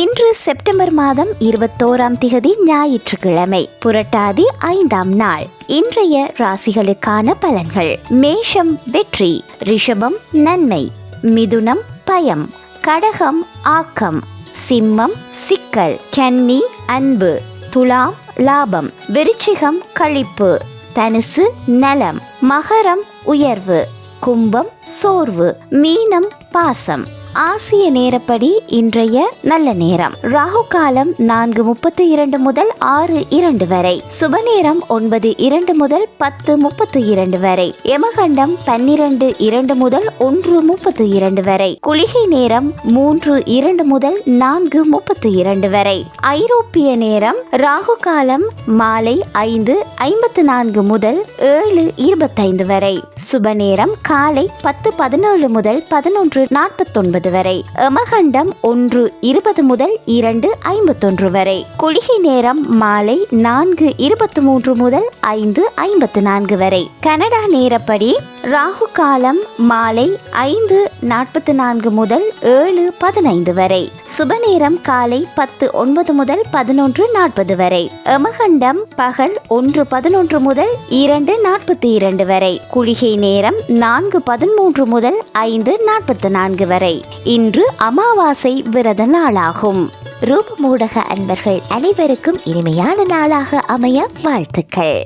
இன்று செப்டம்பர் மாதம் இருபத்தோராம் திகதி ஞாயிற்றுக்கிழமை புரட்டாதி ஐந்தாம் நாள். இன்றைய ராசிகளுக்கான பலன்கள். மேஷம் வெற்றி ரிஷபம் நன்மை மிதுனம் பயம் கடகம் ஆக்கம் சிம்மம் சிக்கல் கன்னி அன்பு துலாம் லாபம் விருச்சிகம் கழிப்பு தனுசு நலம் மகரம் உயர்வு கும்பம் சோர்வு மீனம் பாசம். ஆசிய நேரப்படி இன்றைய நல்ல நேரம். ராகு காலம் நான்கு முப்பத்தி இரண்டு முதல் ஆறு இரண்டு வரை. சுப நேரம் ஒன்பது இரண்டு முதல் பத்து முப்பத்தி இரண்டு வரை. யமகண்டம் பன்னிரண்டு இரண்டு முதல் ஒன்று முப்பத்தி இரண்டு வரை. குளிகை நேரம் மூன்று இரண்டு முதல் நான்கு முப்பத்தி இரண்டு வரை. ஐரோப்பிய நேரம் ராகு காலம் மாலை ஐந்து ஐம்பத்து நான்கு முதல் ஏழு இருபத்தைந்து வரை. சுப நேரம் காலை பத்து பதினேழு முதல் பதினொன்று நாற்பத்தொன்பது வரை. எமகண்டம் ஒன்று இருபது முதல் இரண்டு ஐம்பத்தொன்று வரை. குளிகை நேரம் மாலை நான்கு இருபத்தி மூன்று முதல் ஐந்து ஐம்பத்து நான்கு வரை. கனடா நேரப்படி ராகு காலம் மாலை ஐந்து நாற்பத்தி நான்கு முதல் ஏழு பதினைந்து வரை. சுப நேரம் காலை பத்து ஒன்பது முதல் பதினொன்று நாற்பது வரை. எமகண்டம் பகல் ஒன்று பதினொன்று முதல் இரண்டு நாற்பத்தி இரண்டு வரை. குளிகை நேரம் நான்கு பதிமூன்று முதல் ஐந்து நாற்பத்தி நான்கு வரை. இன்று அமாவாசை விரத நாளாகும். ரூபமூடக அன்பர்கள் அனைவருக்கும் இனிமையான நாளாக அமைய வாழ்த்துக்கள்.